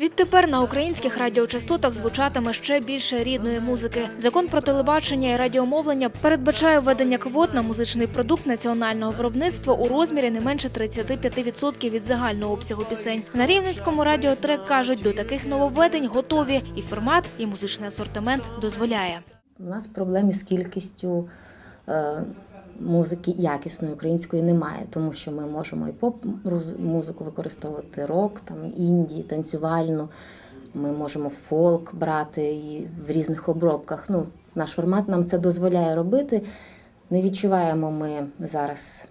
Відтепер на українських радіочастотах звучатиме ще більше рідної музики. Закон про телебачення і радіомовлення передбачає введення квот на музичний продукт національного виробництва у розмірі не менше 35% від загального обсягу пісень. На Рівненському радіотрек кажуть, до таких нововведень готові і формат, і музичний асортимент дозволяє. У нас проблем із кількістю е, музики якісної української немає, тому що ми можемо і поп-музику використовувати, рок, там, інді, танцювальну. Ми можемо фолк брати і в різних обробках. Ну, наш формат нам це дозволяє робити. Не відчуваємо ми зараз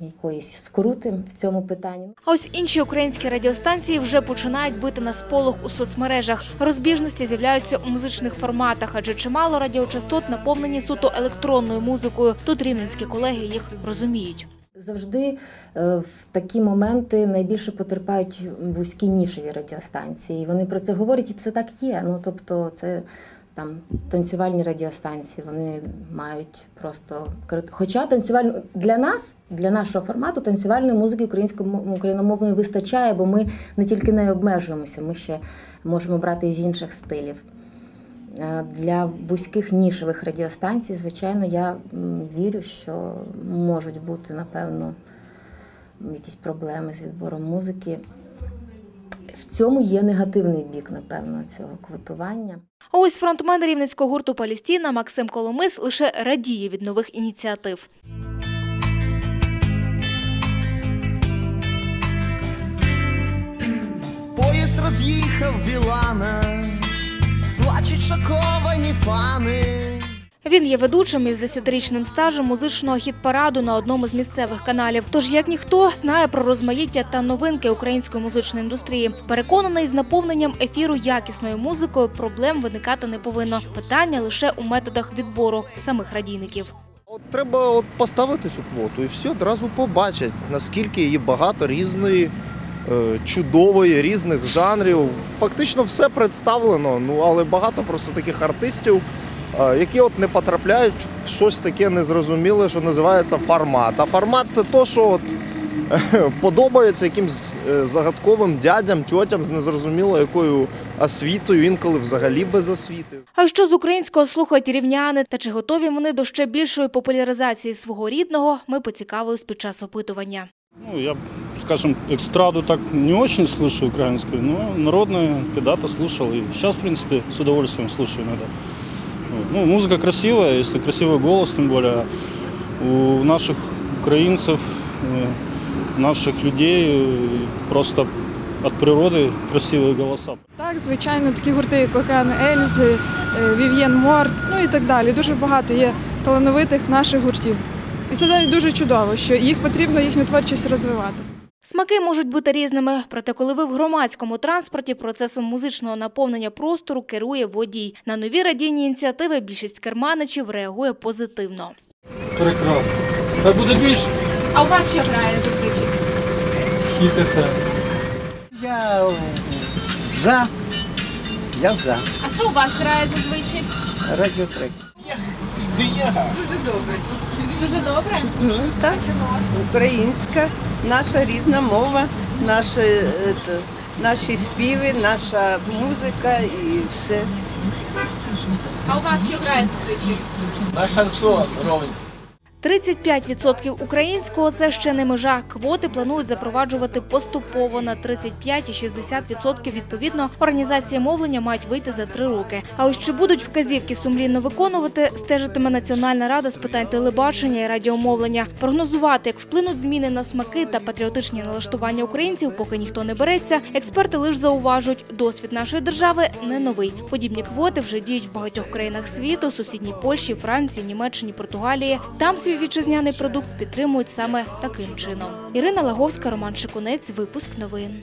якоїсь скрути в цьому питанні. А ось інші українські радіостанції вже починають бити на сполох у соцмережах. Розбіжності з'являються у музичних форматах, адже чимало радіочастот наповнені суто електронною музикою. Тут рівненські колеги їх розуміють. Завжди е, в такі моменти найбільше потерпають вузькі нішеві радіостанції. Вони про це говорять, і це так є. Ну тобто, це там танцювальні радіостанції. Вони мають просто Хоча танцювальну для нас, для нашого формату, танцювальної музики української україномовної вистачає, бо ми не тільки нею обмежуємося, ми ще можемо брати із інших стилів. Е, Для вузьких нішевих радіостанцій, звичайно, я вірю, що можуть бути, напевно, якісь проблеми з відбором музики. В цьому є негативний бік, напевно, цього квотування. А ось фронтмен рівненського гурту Палістіна Максим Коломис лише радіє від нових ініціатив. Поїзд роз'їхав Білана, плачуть шоковані фани. Він є ведучим із десятирічним стажем музичного хіт-параду на одному з місцевих каналів. Тож, як ніхто, знає про розмаїття та новинки української музичної індустрії. Переконаний, з наповненням ефіру якісною музикою проблем виникати не повинно. Питання лише у методах відбору самих радійників. От треба от поставити цю квоту і всі одразу побачать, наскільки її багато різної, е, чудової, різних жанрів. Фактично все представлено, ну але багато просто таких артистів, які от не потрапляють в щось таке незрозуміле, що називається формат. А формат це то, що от подобається якимсь е, загадковим дядям, тьотям з незрозуміло якою освітою, інколи взагалі без освіти. А що з українського слухають рівняни та чи готові вони до ще більшої популяризації свого рідного, ми поцікавились під час опитування. Ну, я, скажем, эстраду так не очень слушаю украинскую, но народную когда-то слушал. И сейчас, в принципе, с удовольствием слушаю иногда. Вот. Ну, музыка красивая, если красивый голос, тем более. У наших украинцев, э, наших людей э, просто от природы красивые голоса. Так, звичайно, такі гурти, як Океан Ельзи, е, Вів'єн Морт, ну і так далі. Дуже багато є талановитих наших гуртів. І це навіть дуже чудово, що їх потрібно їхню творчість розвивати. Смаки можуть бути різними, проте коли ви в громадському транспорті процесом музичного наповнення простору керує водій. На нові радійні ініціативи більшість керманичів реагує позитивно. Прекрасно. Хай буде більше. А у вас що грає зазвичай? Хіт. Я е, за. Я за. А що у вас грає зазвичай? Радіотрек. Дуже добре. Так, українська, наша рідна мова, наші, е, наші співи, наша музика і все. А у вас що грає зазвичай? На шансон ровень. 35% українського – це ще не межа. Квоти планують запроваджувати поступово на 35 і 60% відповідно. Організації мовлення мають вийти за три роки. А ось чи будуть вказівки сумлінно виконувати, стежитиме Національна рада з питань телебачення і радіомовлення. Прогнозувати, як вплинуть зміни на смаки та патріотичні налаштування українців, поки ніхто не береться. Експерти лише зауважують, досвід нашої держави не новий. Подібні квоти вже діють в багатьох країнах світу, сусідній Польщі, Франції, Німеччині, Португалії. Там свій вітчизняний продукт підтримують саме таким чином. Ірина Лаговська, Роман Шикунець, випуск новин.